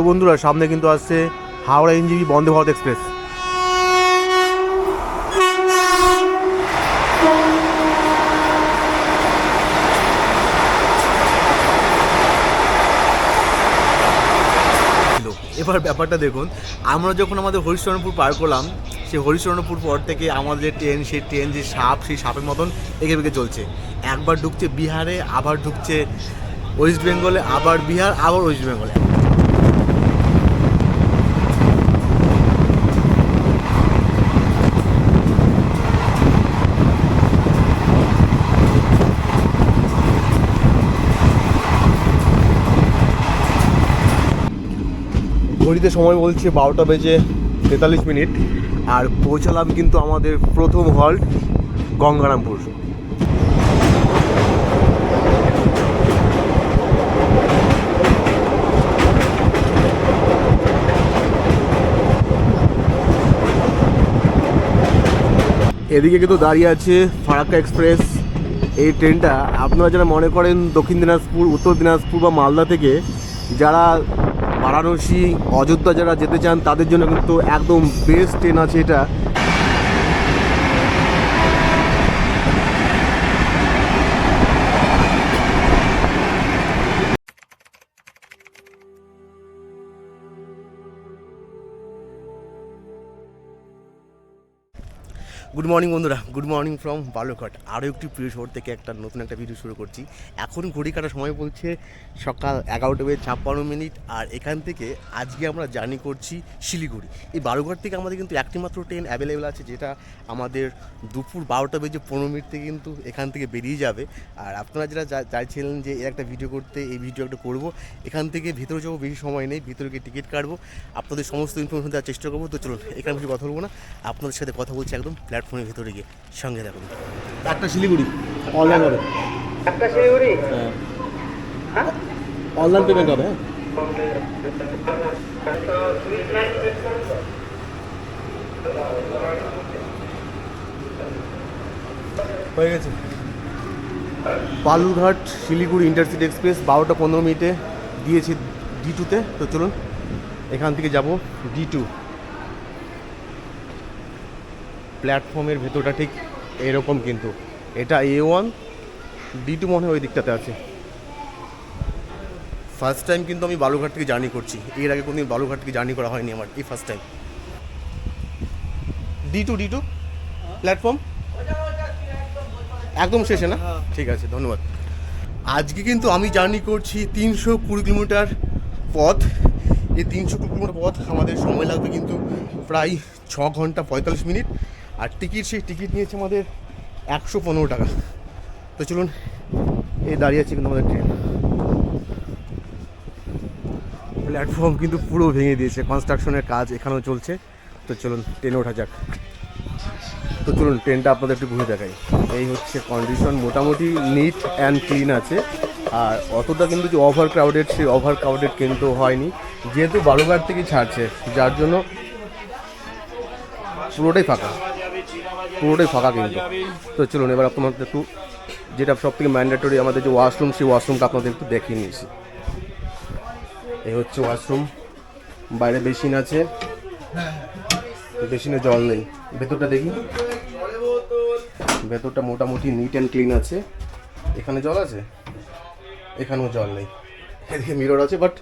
তো বন্ধুরা, সামনে কিন্তু আসছে হাওড়া ইঞ্জিবি বন্দে ভারত এক্সপ্রেস। এবার ব্যাপারটা দেখুন, আমরা যখন আমাদের হরিশরণপুর পার করলাম, সেই হরিশরণপুর পর থেকে আমাদের যে ট্রেন, সেই ট্রেন যে সাপ, সেই সাপের মতন এঁকে বেঁকে চলছে। একবার ঢুকছে বিহারে, আবার ঢুকছে ওয়েস্ট বেঙ্গলে, আবার বিহার, আবার ওয়েস্ট বেঙ্গলে। ঘড়িতে সময় বলছে, বারোটা বেজে তেতাল্লিশ মিনিট। আর পৌঁছালাম কিন্তু আমাদের প্রথম হল্ট গঙ্গারামপুর। এদিকে কিন্তু দাঁড়িয়ে আছে ফারাক্কা এক্সপ্রেস, এই ট্রেনটা। আপনারা যারা মনে করেন দক্ষিণ দিনাজপুর, উত্তর দিনাজপুর বা মালদা থেকে, যারা বারাণসী অযোধ্যা যারা যেতে চান তাদের জন্য কিন্তু একদম বেস্ট ট্রেন আছে এটা। গুড মর্নিং বন্ধুরা। গুড মর্নিং ফ্রম বালুঘাট আরও একটি প্রিয় শহর থেকে একটা নতুন একটা ভিডিও শুরু করছি। এখন ঘড়ি কাটার সময় বলছে সকাল এগারোটা বেজে ছাপ্পান্ন মিনিট আর এখান থেকে আজকে আমরা জার্নি করছি শিলিগুড়ি। এই বালুরঘাট থেকে আমাদের কিন্তু একটি মাত্র ট্রেন অ্যাভেলেবেল আছে, যেটা আমাদের দুপুর বারোটা বেজে পনেরো মিনিট থেকে কিন্তু এখান থেকে বেরিয়ে যাবে। আর আপনারা যারা যা- চাইছিলেন যে এর একটা ভিডিও করতে, এই ভিডিও একটা করব, এখান থেকে ভিতরে যাব, বেশি সময় নেই, ভিতরে গিয়ে টিকিট কাটবো। আপনাদের সমস্ত ইনফরমেশন দেওয়ার চেষ্টা করব। তো চলুন, এখানে কিছু কথা বলব না। আপনাদের সাথে কথা বলছি একদম প্ল্যাটফর্মের ভিতরে গিয়ে সঙ্গে দেখুন। একটা শিলিগুড়ি। অনলাইন হবে একটা শিলিগুড়ি? হ্যাঁ। অনলাইন পেমেন্ট হবে হ্যাঁ। হয়ে গেছে। বালুরঘাট শিলিগুড়ি ইন্টারসিটি এক্সপ্রেস বারোটা পনেরো মিনিটে দিয়েছি ডি টুতে। তো চলুন এখান থেকে যাব ডি টু। প্ল্যাটফর্মের ভেতরটা ঠিক এরকম কিন্তু। এটা এ ওয়ান ডি টু মনে হয় ওই দিকটাতে আছে। ফার্স্ট টাইম কিন্তু আমি বালুঘাট থেকে জার্নি করছি। এর আগে কোনোদিন বালুঘাট থেকে জার্নি করা হয়নি আমার এই first time D two D two platform একদম শেষে না? ঠিক আছে ধন্যবাদ। আজকে কিন্তু আমি জার্নি করছি তিনশো কুড়ি কিলোমিটার পথ। এই তিনশো কুড়ি কিলোমিটার পথ আমাদের সময় লাগবে কিন্তু প্রায় ছ ঘণ্টা পঁয়তাল্লিশ মিনিট। আর টিকিট, সেই টিকিট নিয়েছে আমাদের একশো পনেরো টাকা। তো চলুন, এই দাঁড়িয়ে আছে কিন্তু আমাদের ট্রেন। প্ল্যাটফর্ম কিন্তু পুরো ভেঙে দিয়েছে কনস্ট্রাকশনের কাজ এখানেও চলছে। তো চলুন, ট্রেনে ওঠা যাক। তো চলুন, ট্রেনটা আপনাদের একটু ঘুরে দেখাই। এই হচ্ছে কন্ডিশন মোটামুটি নিট অ্যান্ড ক্লিন আছে। আর অতটা কিন্তু যে ওভার ক্রাউডেড সেই ওভার ক্রাউডেড কিন্তু হয়নি। যেহেতু বারোবার থেকে ছাড়ছে, যার জন্য পুরোটাই ফাঁকা। পুরোটাই ফাঁকা কিন্তু। তো চলুন, এবার আপনাদের একটু যেটা সব থেকে ম্যান্ডেটরি আমাদের যে ওয়াশরুম সেই ওয়াশরুমটা আপনাদের একটু দেখিয়ে নিয়েছি। এই হচ্ছে ওয়াশরুম বাইরে বেসিন আছে। বেসিনে জল নেই। ভেতরটা দেখি। ভেতরটা মোটামুটি নিট অ্যান্ড ক্লিন আছে। এখানে জল আছে? এখানেও জল নেই। এদিকে মিরর আছে বাট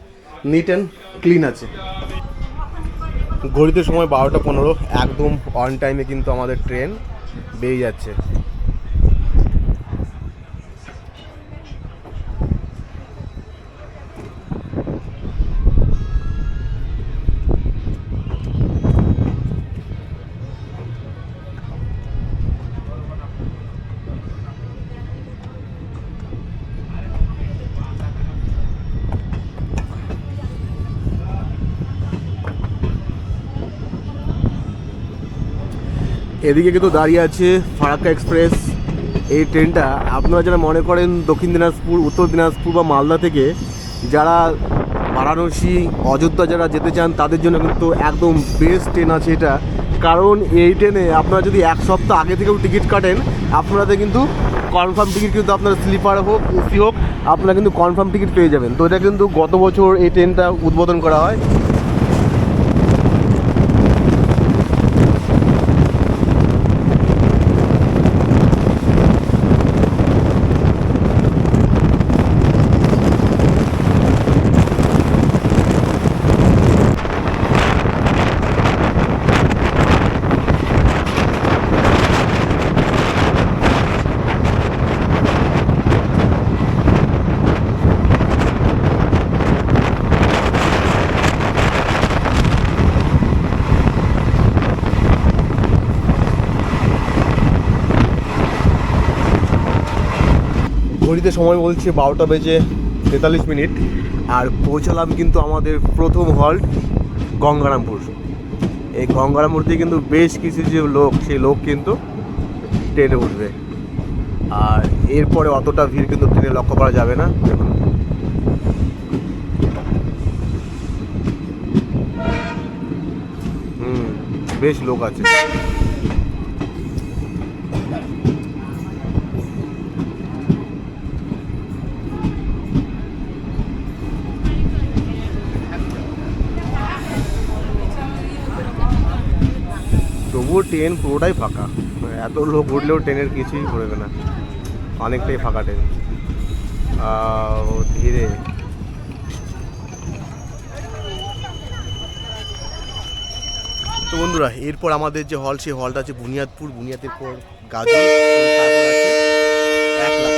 নিট অ্যান্ড ক্লিন আছে। ঘড়িতে সময় বারোটা পনেরো, একদম অন টাইমে কিন্তু আমাদের ট্রেন বেরিয়ে যাচ্ছে। এদিকে কিন্তু দাঁড়িয়ে আছে ফারাক্কা এক্সপ্রেস। এই ট্রেনটা আপনারা যারা মনে করেন দক্ষিণ দিনাজপুর, উত্তর দিনাজপুর বা মালদা থেকে, যারা বারাণসী, অযোধ্যা যারা যেতে চান, তাদের জন্য কিন্তু একদম বেস্ট ট্রেন আছে এটা। কারণ এই ট্রেনে আপনারা যদি এক সপ্তাহ আগে থেকেও টিকিট কাটেন, আপনাদের কিন্তু কনফার্ম টিকিট কিন্তু আপনার স্লিপার হোক, এসি হোক, আপনারা কিন্তু কনফার্ম টিকিট পেয়ে যাবেন। তো এটা কিন্তু গত বছর এই ট্রেনটা উদ্বোধন করা হয়। ঘড়িতে সময় বলছে বারোটা বেজে তেতাল্লিশ মিনিট। আর পৌঁছালাম কিন্তু আমাদের প্রথম হল্ট গঙ্গারামপুর। এই গঙ্গারামপুর থেকে কিন্তু বেশ কিছু যে লোক সেই লোক কিন্তু ট্রেনে উঠবে। আর এরপরে অতটা ভিড় কিন্তু ট্রেনে লক্ষ্য করা যাবে না। দেখুন হুম, বেশ লোক আছে। তবুও ট্রেন পুরোটাই ফাঁকা। এত লোক উঠলেও ট্রেনের কিছুই করবে না। অনেকটাই ফাঁকা ট্রেন। ধীরে। তো বন্ধুরা, এরপর আমাদের যে হল সেই হলটা আছে বুনিয়াদপুর। বুনিয়াদের পর গাজল তারপর আছে এক লাখ।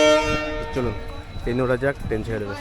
চলুন, ট্রেনে ওরা যাক, ট্রেন ছেড়ে দেবে।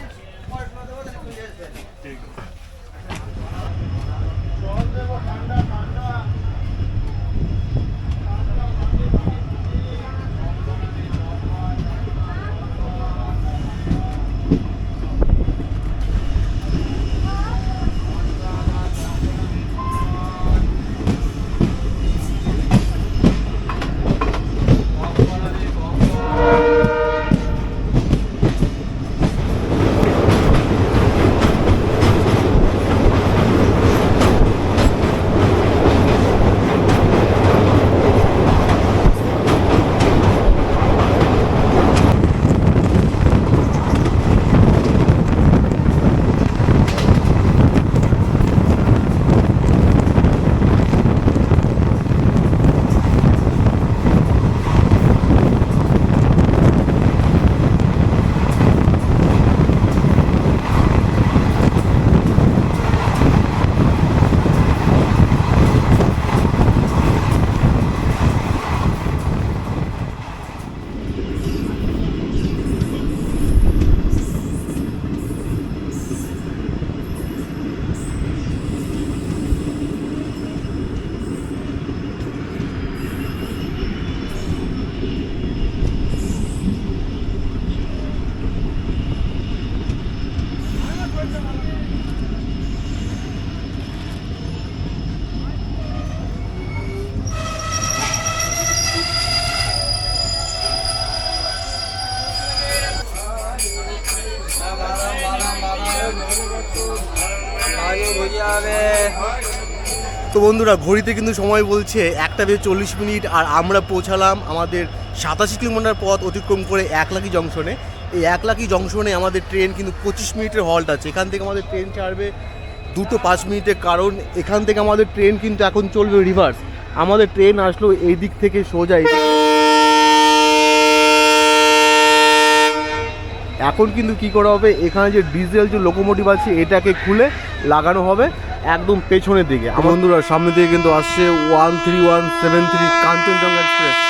তো বন্ধুরা, ঘড়িতে কিন্তু সময় বলছে একটা বেজে চল্লিশ মিনিট আর আমরা পৌঁছালাম আমাদের সাতাশি কিলোমিটার পথ অতিক্রম করে একলাকি জংশনে। এই একলাকি জংশনে আমাদের ট্রেন কিন্তু পঁচিশ মিনিটের হল্ট আছে। এখান থেকে আমাদের ট্রেন ছাড়বে দুটো পাঁচ মিনিটের কারণ এখান থেকে আমাদের ট্রেন কিন্তু এখন চলবে রিভার্স আমাদের ট্রেন আসলো এই দিক থেকে সোজা এখন কিন্তু কি করা হবে? এখানে যে ডিজেল যে লোকোমোটিভ আছে, এটাকে খুলে লাগানো হবে। একদম পেছনের দিকে। বন্ধুরা সামনে দিকে কিন্তু আসছে one three one seven three Kanchenjunga express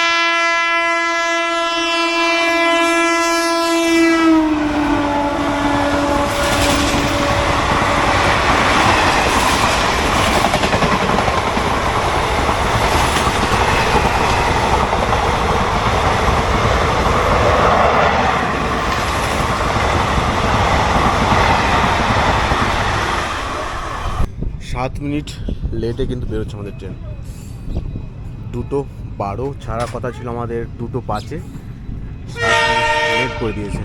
সাত মিনিট লেটে কিন্তু বেরোচ্ছে আমাদের ট্রেন দুটো বারো ছাড়া কথা ছিল আমাদের, দুটো পাঁচে লেট করে দিয়েছে।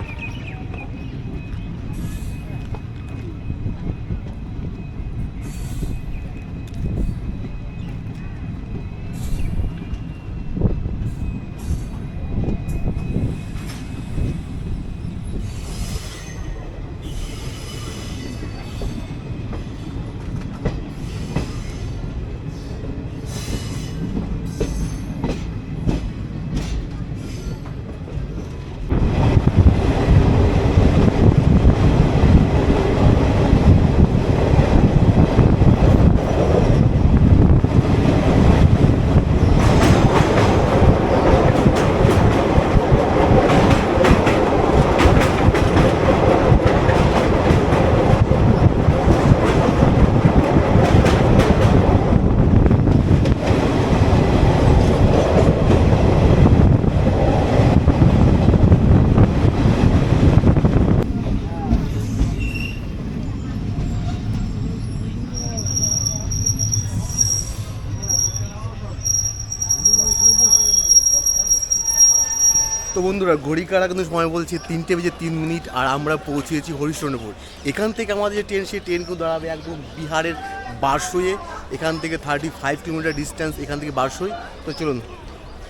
বন্ধুরা, ঘড়ি কাটা কিন্তু সময় বলছে, তিনটে বেজে তিন মিনিট আর আমরা পৌঁছেছি হরিশ্চন্দ্রপুর। এখান থেকে আমাদের যে ট্রেন, সেই ট্রেন কিন্তু দাঁড়াবে একদম বিহারের বারসইয়ে। এখান থেকে থার্টি ফাইভ কিলোমিটার ডিস্টেন্স এখান থেকে বারসই। তো চলুন,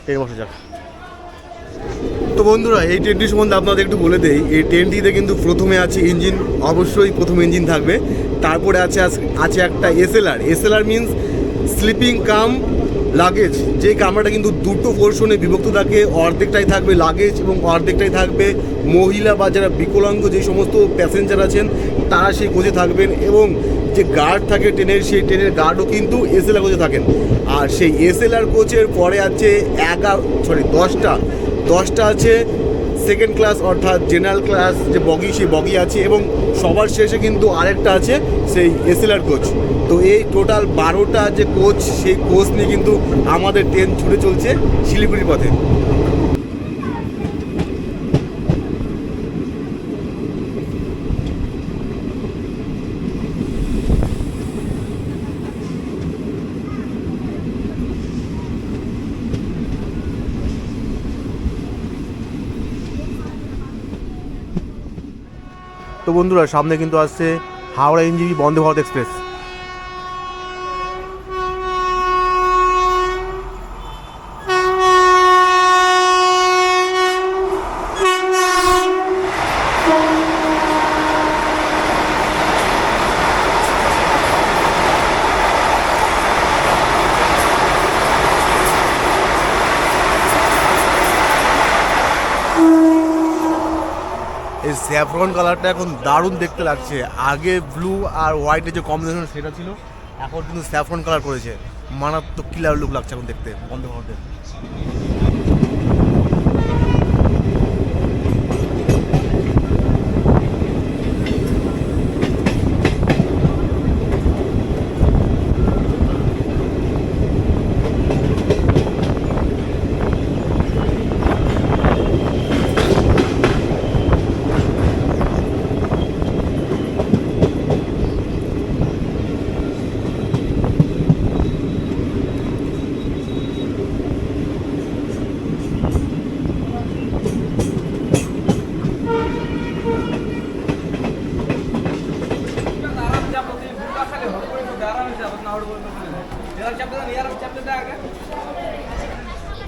ট্রেন বসে যাক। তো বন্ধুরা, এই ট্রেনটির সম্বন্ধে আপনাদের একটু বলে দেই, এই ট্রেনটিতে কিন্তু প্রথমে আছে ইঞ্জিন অবশ্যই প্রথম ইঞ্জিন থাকবে। তারপরে আছে আছে একটা SLR SLR means sleeping cum luggage যে কামরাটা কিন্তু দুটো পোর্শনে বিভক্ত থাকে, অর্ধেকটাই থাকবে লাগেজ এবং অর্ধেকটাই থাকবে মহিলা বা যারা বিকলাঙ্গ যে সমস্ত প্যাসেঞ্জার আছেন, তারা সেই কোচে থাকবেন এবং যে গার্ড থাকে ট্রেনের সেই ট্রেনের গার্ডও কিন্তু এসএলআর কোচে থাকেন। আর সেই এসএলআর কোচের পরে আছে এগারো সরি দশটা। দশটা আছে সেকেন্ড ক্লাস অর্থাৎ জেনারেল ক্লাস যে বগি, সেই বগি আছে এবং সবার শেষে কিন্তু আরেকটা আছে সেই এসএলআর কোচ তো এই টোটাল বারোটা যে কোচ সেই কোচ নিয়ে কিন্তু আমাদের ট্রেন ছুটে চলছে শিলিগুড়ির পথে। বন্ধুরা সামনে কিন্তু আসছে হাওড়া এনজিবি বন্দে ভারত এক্সপ্রেস এই স্যাফরন কালারটা এখন দারুণ দেখতে লাগছে। আগে ব্লু আর হোয়াইটের যে কম্বিনেশন সেটা ছিল, এখন কিন্তু স্যাফরন কালার করেছে। মারাত্মক কিলার লুক লাগছে এখন দেখতে বন্ধ ভারতের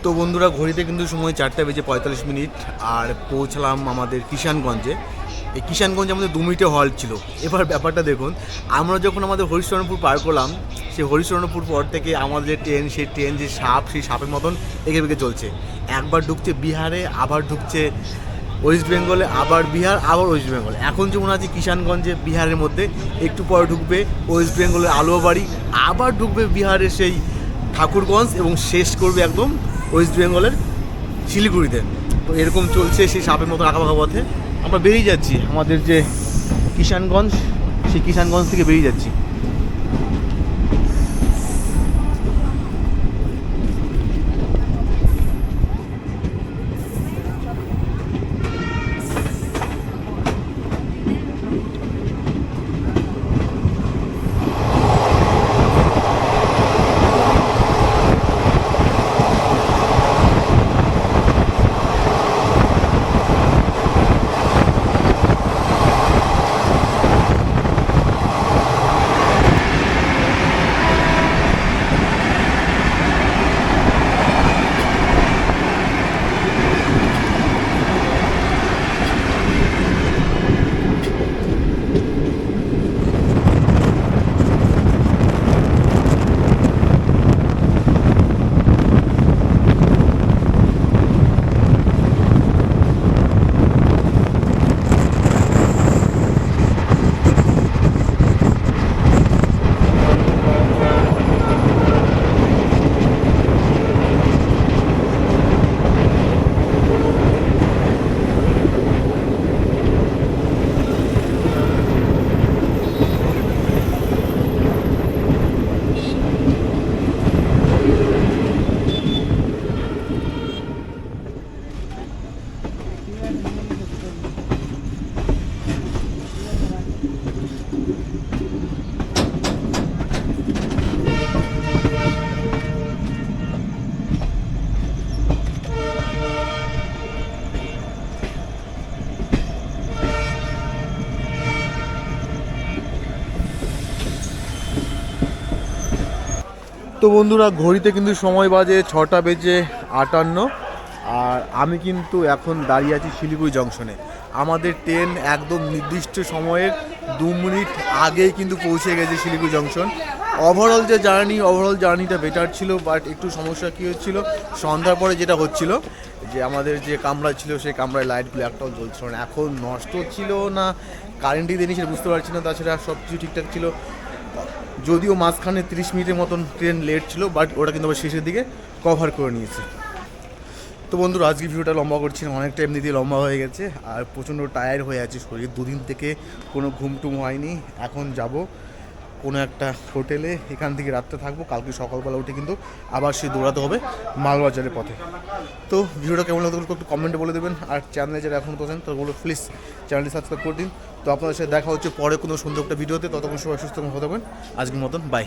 তো বন্ধুরা, ঘড়িতে কিন্তু সময় চারটে বেজে পঁয়তাল্লিশ মিনিট, আর পৌঁছলাম আমাদের কিষানগঞ্জে। এই কিষানগঞ্জে আমাদের দু মিনিটে হল ছিল। এবার ব্যাপারটা দেখুন, আমরা যখন আমাদের হরিশ্চরণপুর পার করলাম, সেই হরিশ্চরণপুর পর থেকে আমাদের যে ট্রেন, সেই ট্রেন যে সাপ, সেই সাপের মতন এগিয়ে বেগে চলছে। একবার ঢুকছে বিহারে, আবার ঢুকছে ওয়েস্ট বেঙ্গলে, আবার বিহার, আবার ওয়েস্ট বেঙ্গল। এখন যেমন আছে কিষানগঞ্জে, বিহারের মধ্যে, একটু পরে ঢুকবে ওয়েস্ট বেঙ্গলের আলুয়াবাড়ি, আবার ঢুকবে বিহারের সেই ঠাকুরগঞ্জ, এবং শেষ করবে একদম ওয়েস্ট বেঙ্গলের শিলিগুড়িতে। তো এরকম চলছে সেই সাপের মতো আঁকা পথে। আমরা বেরিয়ে যাচ্ছি আমাদের যে কিষানগঞ্জ, সেই কিষানগঞ্জ থেকে বেরিয়ে যাচ্ছি। তো বন্ধুরা, ঘড়িতে কিন্তু সময় বাজে ছটা বেজে আটান্ন। আর আমি কিন্তু এখন দাঁড়িয়ে আছি শিলিগুড়ি জংশনে। আমাদের ট্রেন একদম নির্দিষ্ট সময়ের দু মিনিট আগেই কিন্তু পৌঁছে গেছে শিলিগুড়ি জংশন। ওভারঅল যে জার্নি ওভারঅল জার্নিটা বেটার ছিল বাট একটু সমস্যা কী হচ্ছিল, সন্ধ্যার পরে যেটা হচ্ছিল, যে আমাদের যে কামরা ছিল, সেই কামরায় লাইটগুলো একটাও জ্বলছিল। না এখন নষ্ট ছিল না কারেন্টই দেয়নি সেটা বুঝতে পারছি না, তাছাড়া সব কিছু ঠিকঠাক ছিল। যদিও মাঝখানে তিরিশ মিনিটের মতন ট্রেন লেট ছিল বাট ওটা কিন্তু আবার শেষের দিকে কভার করে নিয়েছে। তো বন্ধুরা, আজকে ভিডিওটা লম্বা করছি অনেক টাইম এমনি দিয়ে লম্বা হয়ে গেছে, আর প্রচণ্ড টায়ার্ড হয়ে আছে শরীর। দুদিন থেকে কোনো ঘুমটুম হয়নি, এখন যাব। কোনো একটা হোটেলে এখান থেকে রাত্রে থাকব, কালকে সকালবেলা উঠে কিন্তু আবার সে দৌড়াতে হবে মালবাজারের পথে। তো ভিডিওটা কেমন লাগতো একটু কমেন্টে বলে দেবেন, আর চ্যানেলে যারা এখন পৌঁছেন তাহলে প্লিজ চ্যানেলটি সাবস্ক্রাইব করে দিন। তো আপনাদের সাথে দেখা হচ্ছে পরে কোনো সুন্দর একটা ভিডিওতে, ততক্ষণ সবাই সুস্থ হতে পারবেন আজকের মতন বাই